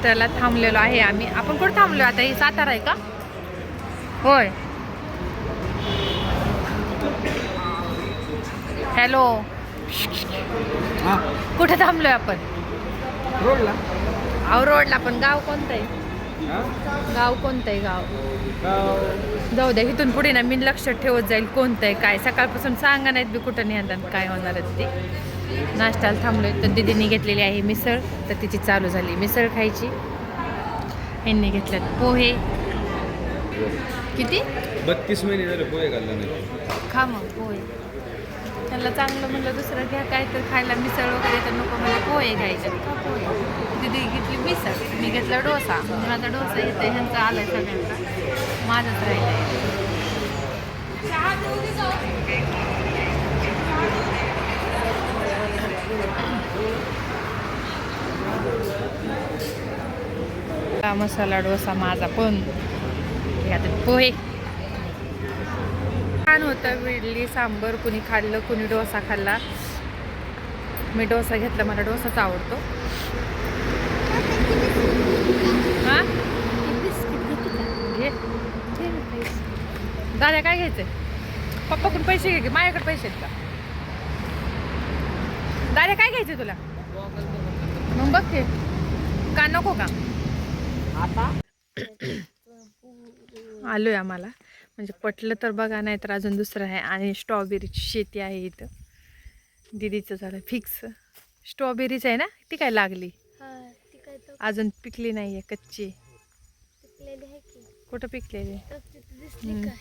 नाश्त्याला थांबलेलो आहे आम्ही. आपण कुठे थांबलो आता ही सातारा आहे का? होय. हॅलो. कुठे थांबलोय आपण? रोडला. अहो रोडला पण. गाव कोणतं आहे? गाव कोणतं आहे गाव? जाऊ द्या इथून पुढे ना मी लक्षात ठेवत जाईल कोणतं आहे काय. सकाळपासून सांगा नाहीत मी कुठं निहातात काय होणार आहे ते. नाश्त्याला थांबलोय. तर दिदीने घेतलेली आहे मिसळ. तर तिची चालू झाली मिसळ खायची. यांनी घेतल्यात पोहे. किती? बत्तीस महिने झाले पोहे घालला नाही. खा मग पोहे. त्यांना चांगलं म्हणलं दुसरं घ्या काय तर खायला मिसळ वगैरे तर नको मला पोहे घ्यायचे. खा पोहे. दिदी घेतली मिसळ मी घेतला डोसा. म्हणजे माझा डोसा येतो ह्यांचा आलाय सगळ्यांचा. माझाच राहिलाय. हा मसाला डोसा माझा पण. आता पोहे. छान होतं इडली सांबर कुणी खाल्लं कुणी डोसा खाल्ला. मी डोसा घेतला मला डोसाच आवडतो. हां? घे. दादा काय घ्यायचंय? पप्पाकडून पैसे घे माझ्याकडे पैसे आहेत का? दादा काय घ्यायचंय तुला? मग बघ ते का नको का? आलोय आम्हाला. म्हणजे पटलं तर बघा नाही तर अजून दुसरं आहे. आणि स्ट्रॉबेरीची शेती आहे इथं. दिदीचं झालं फिक्स स्ट्रॉबेरीच आहे ना? ती काय लागली? हा अजून पिकली नाही आहे कच्ची कुठं पिकलेली?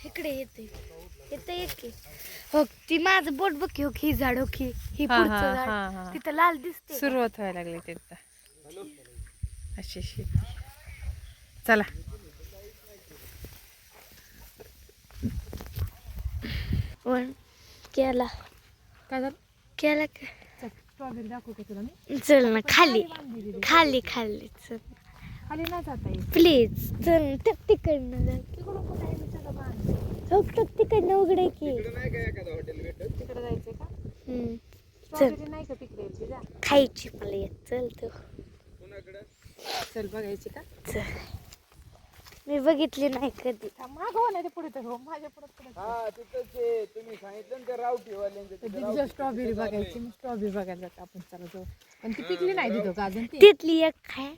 इकडे येते. येते एक की. हो ती माझं बोट बघ की हो की, ही झाड. हो की ही तिथं लाल दिसते? सुरुवात व्हायला लागली तिथं. अशी शेती. चला. पण केला. काय झालं? केला का? स्ट्रॉबेरी दाखवू का तुला मी? चल ना खाली. खाली खाली चल. खाली नाही जाता येईल प्लीज चल टक तिकडनं जा. हो टक तिकडनं उघडे की. नाही का एखादा हॉटेल भेटत? तिकडे जायचंय का? हम्म. स्ट्रॉबेरी नाही का पिकलेली जा. खायची मला येत. चल तू. चल बघायची का? चल. मी बघितली नाही कधी. मागव नाही ते पुढे तर. हो माझ्या पुढे पुढे हा तिथंच आहे. तुम्ही सांगितलं ना त्या रावटीवाल्यांचं तिथं तिथं स्ट्रॉबेरी बघायची मग स्ट्रॉबेरी बघायला जातो आपण चला जाऊ. पण ती पिकली नाही तिथं का अजून ती? तिथली एक खाय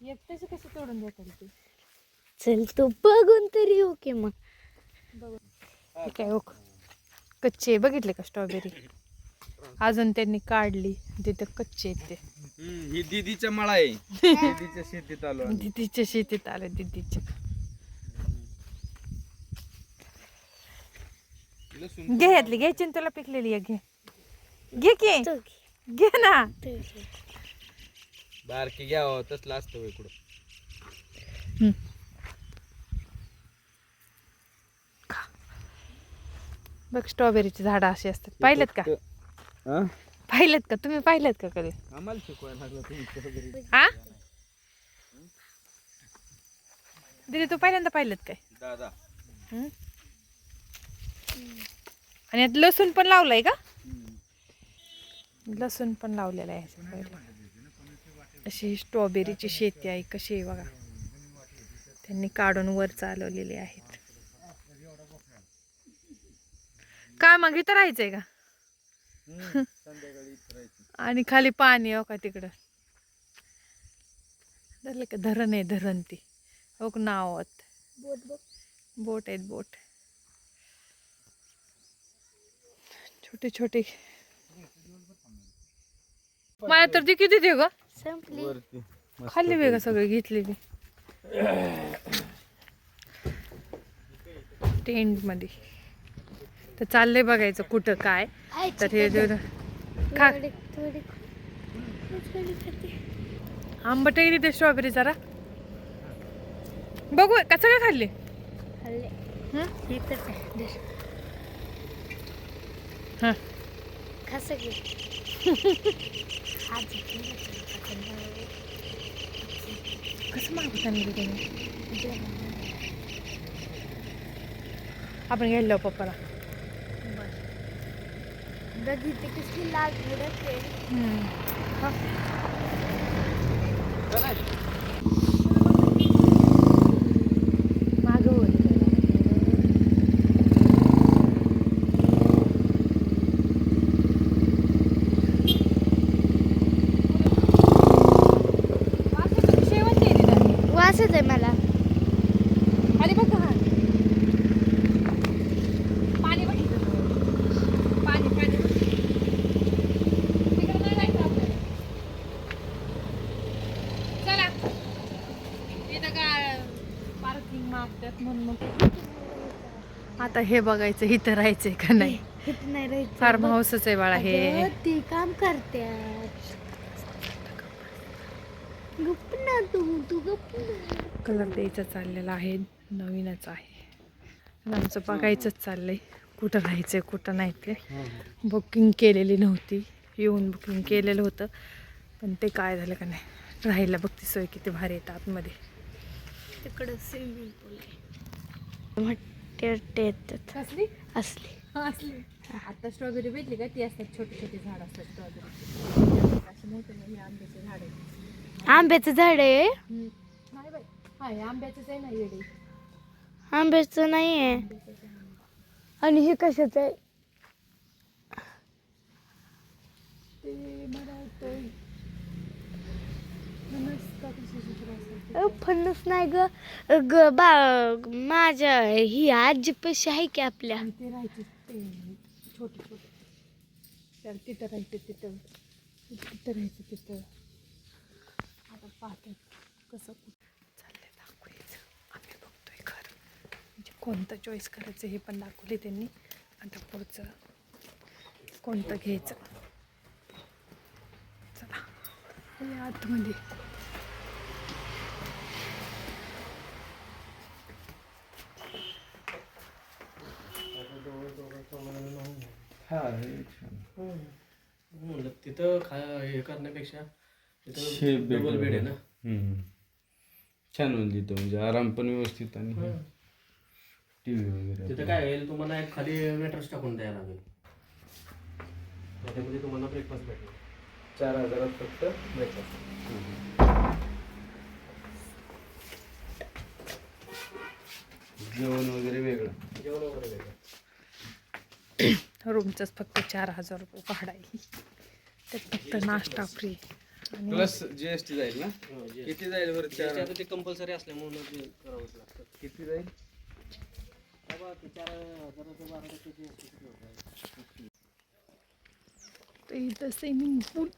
एक तशी कशी तोडून देतात ती? चल तू बघून तरी हो की मग. हे. काय ओक कच्चे आहे. बघितले का स्ट्रॉबेरी अजून त्यांनी काढली. तिथं कच्चे आहेत ते. हम्म, ही दीदीचा मळा आहे. दीदीच्या शेतीत आलो आम्ही. दिदीच्या शेतीत आले दिदीच्या. लसूण घे यातली घ्यायची ना तुला पिकलेली एक घे. घे की. तू घे, घे ना. तू घे. बारकी घ्यावं तसलं असतं होय कुठं हम्म. खा. बघ स्ट्रॉबेरीची झाडं अशी असतात. पाहिलेत का? हा पाहिलेत का? तुम्ही पाहिलेत का कधी? आम्हाला शिकवायला लागलं तुम्ही वगैरे हा दिदी तू पहिल्यांदा पाहिलेत काय? दादा. हम्म? आणि यात लसूण पण लावलंय का? लसूण पण लावलेलं आहे. अशी ही स्ट्रॉबेरीची शेती आहे कशी आहे बघा. त्यांनी काढून वर चालवलेले आहेत. काय मग इथं राहायचंय का. आणि खाली पाणी हो का तिकडं? धरलं का? धरण आहे धरण ती हो बघ बोट आहेत बोट. छोटे छोटे. मला तर ती किती दे ग. संपली. खाल्ली वेग सगळी घेतली बी. टेंटमध्ये. तर चाललंय बघायचं कुठं काय. तर हे खा. आंबट आहे तिथे स्ट्रॉबेरी जरा. बघू का सगळं खाल्ली? खाल्ले. हं? हे तर काय धर. हां खा सगळे हात झटकून कसं मागू त्यांनी तुम्ही आपण घ्यायला पप्पाला बघितली कसली लाल भडक आहे हम्म. बसायचं आहे मला. खाली बघ हा. पाणी बघितलं पाणी पाणी. चला. इथं काय पार्किंग मागतात म्हणून मग. आता हे बघायचं इथं राहायचंय का नाही? इथं नाही राहायचं. फार्म हाऊसच आहे बाळा हे. ते काम करत्यात गप्प ना तू तू गप्प ना कलर द्यायचा चाललेला आहे नवीनच आहे. आमचं बघायचंच चाललंय कुठं राहायचंय कुठं नाही ते. बुकिंग केलेली नव्हती येऊन बुकिंग केलेलं होतं. पण ते काय झालं का नाही राहायला बघती सोय किती भारी येतं आतमध्ये. तिकडं स्विमिंग पूल आहे. येतात. कसली असली. असली. आता स्ट्रॉबेरी भेटली का? ती असतात छोटी छोटी झाड असतात स्ट्रॉबेरी असे मोठे मोठे आंब्याचे झाड आहेत आंब्याचं झाड आहे. नाही बाई. आंब्याचंच आहे ना येडे आंब्याचं नाही आहे. आणि हे कशाचं आहे? ते मला वाटतं फणस का कशाचं तरी असेल ते. अ, फणस नाही ग. ग बा माझ्या ही आजी पैसे आहे की आपल्या. आणि ते राहायचे ते छोटे छोटे त्याला तिथं राहायचं तिथं. तिथं राहायचं तिथं. पाहते कसं चाललंय दाखवायचं. आम्ही बघतोय घर म्हणजे कोणतं चॉईस करायचं हे पण दाखवले त्यांनी. आता पुढचं कोणतं घ्यायचं. चला. हे आतमध्ये. हा हे तिथं खा हे करण्यापेक्षा शे तिथं बेड डबल बेड आहे ना? हम्म. छान म्हणजे इथं म्हणजे आराम पण व्यवस्थित आणि टीव्ही वगैरे तिथं काय होईल तुम्हाला एक खाली मॅट्रेस टाकून द्यायला लागेल. त्याच्यामध्ये तुम्हाला ब्रेकफास्ट भेटेल. चार हजारात फक्त ब्रेकफास्ट जेवण वगैरे वेगळं. जेवण वगैरे वेगळं. रूमचंच फक्त चार हजार रुपये भाडं आहे. त्यात फक्त नाश्ता फ्री प्लस जीएसटी जाईल ना? हो, किती जाईल बरं चार? ते कंपल्सरी असल्यामुळे ते करावंच लागतं. किती जाईल? इथं स्विमिंग पूल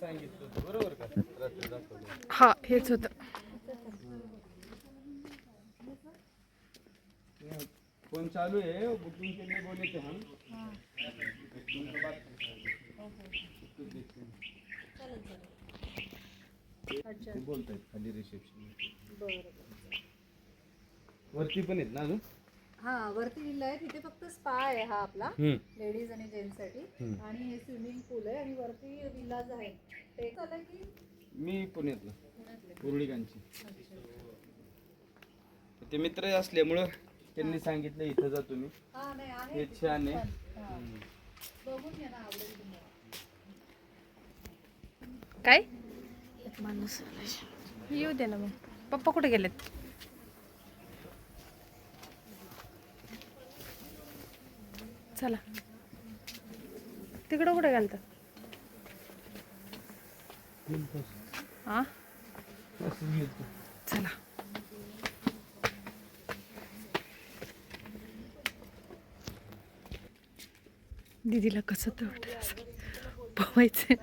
सांगितलं होतं बरोबर का? रात्री दाखवलं. हा हेच होतं. फोन चालू आहे बुकिंग के लिए बोले थे हम ते बोलतायत खाली रिसेप्शन वरती पण आहेत ना अजून? हा वरती लिहिलंय तिथे फक्त स्पा आहे हा आपला. लेडीज आणि जेंट्ससाठी. आणि हे स्विमिंग पूल आहे आणि वरती विलाज आहे. ते झालं की मी पुण्यातला उरुळीकांची ते मित्र असल्यामुळं त्यांनी सांगितलं इथं जा तुम्ही. हा नाही आहे. छान आहे. बघून घ्या ना आवडेल तुम्हाला. काय? एक माणूस येऊ दे ना मग. पप्पा कुठे गेलेत? चला. तिकडं कुठे घालतात हा चला. दीदीला कसं तर वाटत असं पोवायचं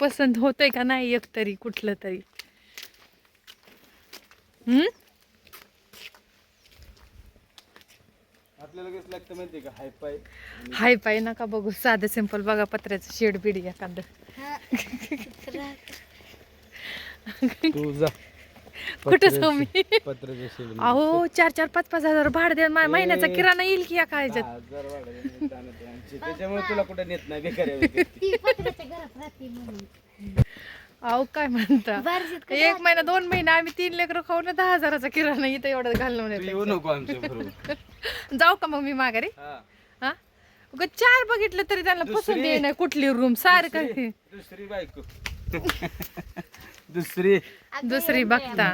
पसंत होतंय का नाही एक तरी कुठलं तरी? हम्म? आपल्याला कसं लागतं माहितीये का? हाय पाय. हाय पाय नका बघू. साधं सिंपल बघा पत्र्याचं शेड बिडी एखादं. तू जा. कुठं जाऊ मी. अहो चार चार पाच पाच हजार भाडं मा- महिन्याचा किराणा येईल की या आमचे. त्याच्यामुळे तुला कुठं नेत नाही अहो काय म्हणता? एक महिना दोन महिना आम्ही तीन लेकरं खाऊन दहा हजाराचा किराणा इथं एवढं घालून जाऊ का मग मी माघारी? हा. हा? चार बघितलं तरी त्यांना पसंत येईना कुठली रूम सारखं. दुसरी बायको. दुसरी. दुसरी बघता.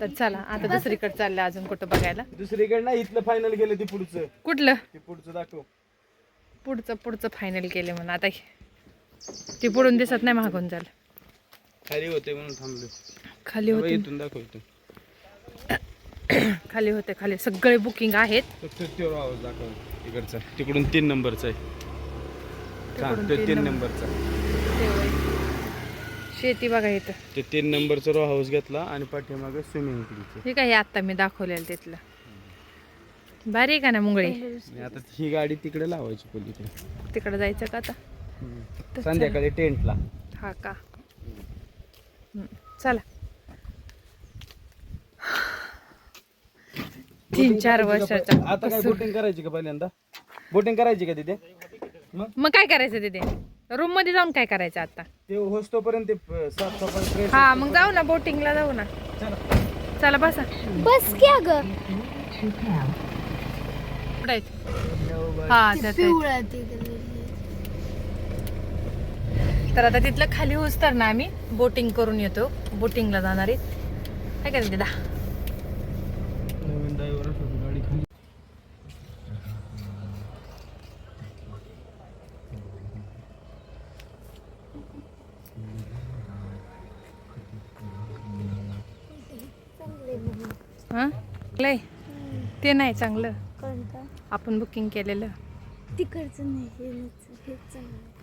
तर चला आता दुसरीकडे चाललं अजून कुठं बघायला. दुसरीकडे नाही इथलं फायनल गेलं ते पुढचं. कुठलं? ते पुढचं दाखव. पुढचं पुढचं फायनल केले म्हणून. आता ती पुढून दिसत नाही मागून झालं खाली होते म्हणून थांबलो. खाली होते. इथून दाखव इथून. खाली होते खाली. सगळे बुकिंग आहेत. आवाज दाखव तिकडचा तिकडून तीन नंबरचा आहे. तीन तीन नंबर. नंबरचा. शेती बघा इथं. ते तीन नंबरचा रो हाऊस घेतला आणि पाठीमागे स्विमिंग पूलचं हे काय हे आत्ता मी दाखवलेलं तिथलं. भारी आहे का ना मुंगळी? आता ही गाडी तिकडे लावायची पलीकडे तिकडं जायचं का आता? तर संध्याकाळी टेंटला हा का? हम्म, चला. तीन चार वर्षाचा आता काय बोटिंग करायची का पहिल्यांदा? बोटिंग करायची का तिथे? मग? मग काय करायचं तिथे? रूममध्ये जाऊन काय करायचं आता? ते होस्तोपर्यंत ते फ्रेश हा मग जाऊ ना बोटिंगला जाऊ ना. चला. बसा. बस क्या ग कुठं आहेत? हा त्यात आहेत. पिवळा ते कलर. तर आता तिथलं खाली होस तर ना आम्ही. बोटिंग करून येतो. बोटिंगला जाणार आहे. काय करायचं तिथं नवीन ड्रायव्हर गाडी खाली चांगले बघू. हा? लय. ते नाही चांगलं. कोणतं? आपण बुकिंग केलेलं. तिकडचं नाही हेच चांगलं.